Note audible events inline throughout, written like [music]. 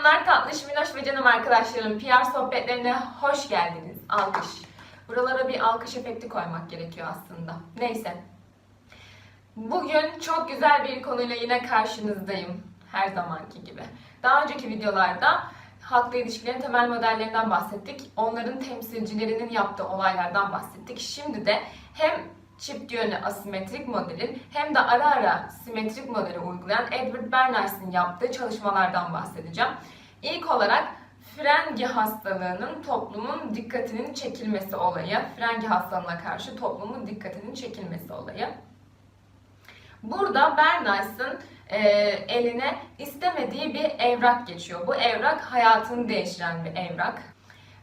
Selamlar tatlış, minnoş ve canım arkadaşlarım. PR sohbetlerine hoş geldiniz. Alkış. Buralara bir alkış efekti koymak gerekiyor aslında. Neyse. Bugün çok güzel bir konuyla yine karşınızdayım. Her zamanki gibi. Daha önceki videolarda halkla ilişkilerin temel modellerinden bahsettik. Onların temsilcilerinin yaptığı olaylardan bahsettik. Şimdi de hem çift yönlü asimetrik modelin hem de ara ara simetrik modeli uygulayan Edward Bernays'ın yaptığı çalışmalardan bahsedeceğim. İlk olarak frengi hastalığının toplumun dikkatinin çekilmesi olayı, frengi hastalığına karşı toplumun dikkatinin çekilmesi olayı. Burada Bernays'ın e, eline istemediği bir evrak geçiyor. Bu evrak hayatını değiştiren bir evrak.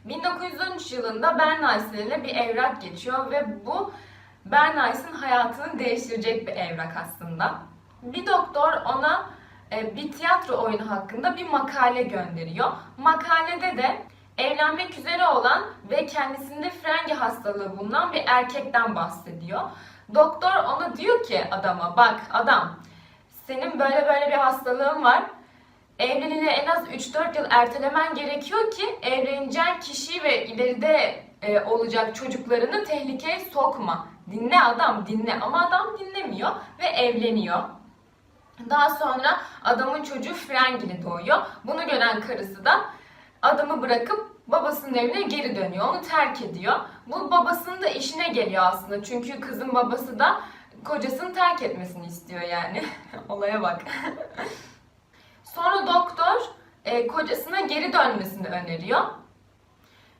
1913 yılında Bernays'ın eline bir evrak geçiyor ve bu Bernays'ın hayatını değiştirecek bir evrak aslında. Bir doktor ona bir tiyatro oyunu hakkında bir makale gönderiyor. Makalede de evlenmek üzere olan ve kendisinde frengi hastalığı bulunan bir erkekten bahsediyor. Doktor ona diyor ki adama bak adam senin böyle böyle bir hastalığın var. Evliliğini en az 3-4 yıl ertelemen gerekiyor ki evleneceğin kişi ve ileride e, olacak çocuklarını tehlikeye sokma. Dinle adam dinle ama adam dinlemiyor ve evleniyor. Daha sonra adamın çocuğu Frengili doğuyor. Bunu gören karısı da adamı bırakıp babasının evine geri dönüyor. Onu terk ediyor. Bu babasının da işine geliyor aslında. Çünkü kızın babası da kocasını terk etmesini istiyor yani. [laughs] Olaya bak. [laughs] Sonra doktor e, kocasına geri dönmesini öneriyor.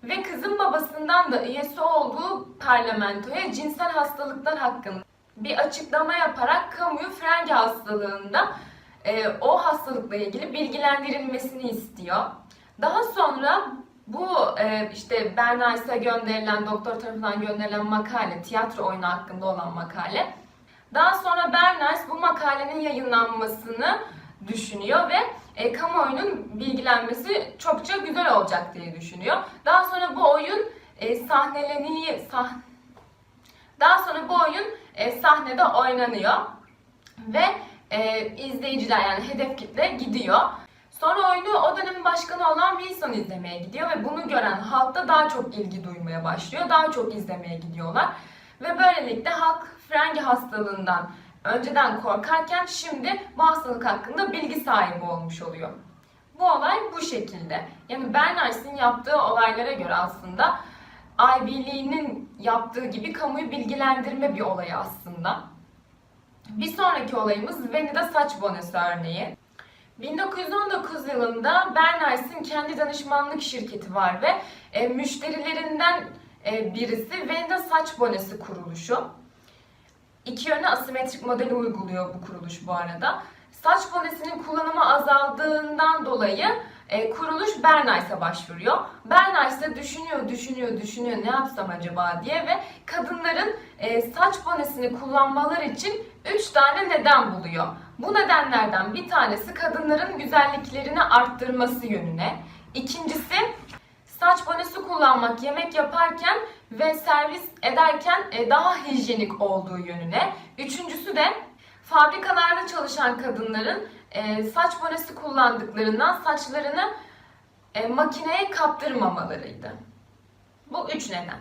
Ve kızın babasından da üyesi olduğu parlamentoya cinsel hastalıklar hakkında bir açıklama yaparak kamuyu frengi hastalığında e, o hastalıkla ilgili bilgilendirilmesini istiyor. Daha sonra bu e, işte Bernays'a gönderilen, doktor tarafından gönderilen makale, tiyatro oyunu hakkında olan makale. Daha sonra Bernays bu makalenin yayınlanmasını düşünüyor ve e, kamuoyunun bilgilenmesi çokça güzel olacak diye düşünüyor. Daha sonra bu oyun e, sahneleniyor, sah daha sonra bu oyun e, sahnede oynanıyor ve e, izleyiciler yani hedef kitle gidiyor. Sonra oyunu o dönemin başkanı olan Wilson izlemeye gidiyor ve bunu gören halk da daha çok ilgi duymaya başlıyor. Daha çok izlemeye gidiyorlar. Ve böylelikle halk frengi hastalığından önceden korkarken şimdi bu hastalık hakkında bilgi sahibi olmuş oluyor. Bu olay bu şekilde. Yani Bernays'in yaptığı olaylara göre aslında League'nin yaptığı gibi kamuyu bilgilendirme bir olayı aslında. Bir sonraki olayımız Venida saç bonesi örneği. 1919 yılında Bernays'in kendi danışmanlık şirketi var ve e, müşterilerinden e, birisi Venida saç bonesi kuruluşu. İki yönlü asimetrik modeli uyguluyor bu kuruluş bu arada. Saç bonesinin kullanımı azaldığından dolayı e, kuruluş Bernays'a başvuruyor. Bernays da düşünüyor, düşünüyor, düşünüyor ne yapsam acaba diye ve kadınların e, saç bonesini kullanmaları için 3 tane neden buluyor. Bu nedenlerden bir tanesi kadınların güzelliklerini arttırması yönüne. İkincisi saç bonesi kullanmak yemek yaparken ve servis ederken e, daha hijyenik olduğu yönüne. Üçüncüsü de fabrikalarda çalışan kadınların e, saç bonesi kullandıklarından saçlarını e, makineye kaptırmamalarıydı. Bu üç neden.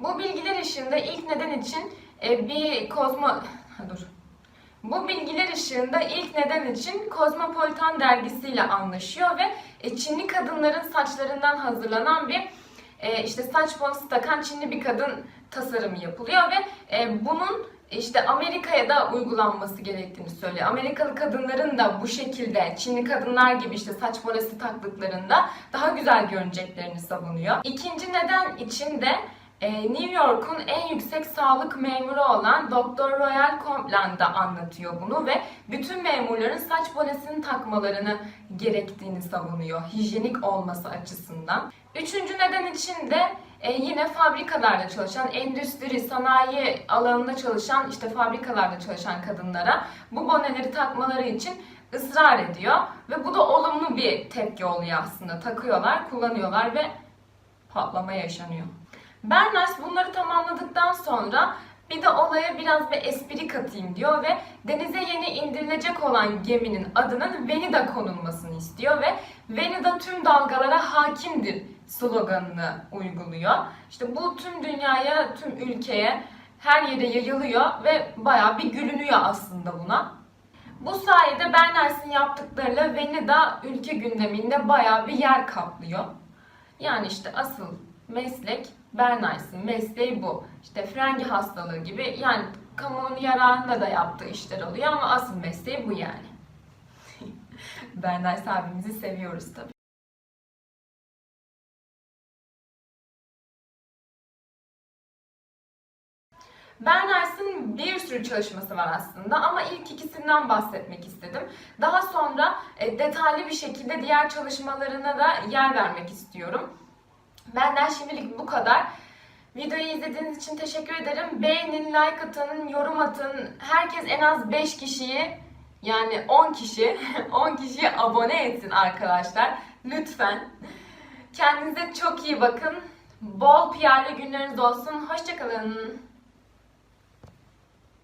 Bu bilgiler ışığında ilk neden için e, bir kozmo... [laughs] Dur. Bu bilgiler ışığında ilk neden için Kozmopolitan dergisiyle anlaşıyor ve e, Çinli kadınların saçlarından hazırlanan bir e, işte saç bonesi takan Çinli bir kadın tasarımı yapılıyor ve e, bunun işte Amerika'ya da uygulanması gerektiğini söylüyor. Amerikalı kadınların da bu şekilde Çinli kadınlar gibi işte saç bonesi taktıklarında daha güzel görüneceklerini savunuyor. İkinci neden için de e, New York'un en yüksek sağlık memuru olan Dr. Royal Complan da anlatıyor bunu ve bütün memurların saç bonesini takmalarını gerektiğini savunuyor hijyenik olması açısından. Üçüncü neden için de e, yine fabrikalarda çalışan, endüstri, sanayi alanında çalışan, işte fabrikalarda çalışan kadınlara bu boneleri takmaları için ısrar ediyor. Ve bu da olumlu bir tepki oluyor aslında. Takıyorlar, kullanıyorlar ve patlama yaşanıyor. Bernays bunları tamamladıktan sonra Bir de olaya biraz bir espri katayım diyor ve denize yeni indirilecek olan geminin adının Venida konulmasını istiyor ve Venida tüm dalgalara hakimdir sloganını uyguluyor. İşte bu tüm dünyaya, tüm ülkeye, her yere yayılıyor ve bayağı bir gülünüyor aslında buna. Bu sayede Berners'in yaptıklarıyla Venida ülke gündeminde bayağı bir yer kaplıyor. Yani işte asıl meslek Berners'in mesleği bu. İşte frengi hastalığı gibi yani kamunun yararında da yaptığı işler oluyor ama asıl mesleği bu yani. [laughs] Berners abimizi seviyoruz tabii. Berners'in bir sürü çalışması var aslında ama ilk ikisinden bahsetmek istedim. Daha sonra e, detaylı bir şekilde diğer çalışmalarına da yer vermek istiyorum. Benden şimdilik bu kadar. Videoyu izlediğiniz için teşekkür ederim. Beğenin, like atın, yorum atın. Herkes en az 5 kişiyi yani 10 kişi [laughs] 10 kişiyi abone etsin arkadaşlar. Lütfen. Kendinize çok iyi bakın. Bol PR'lı günleriniz olsun. Hoşçakalın.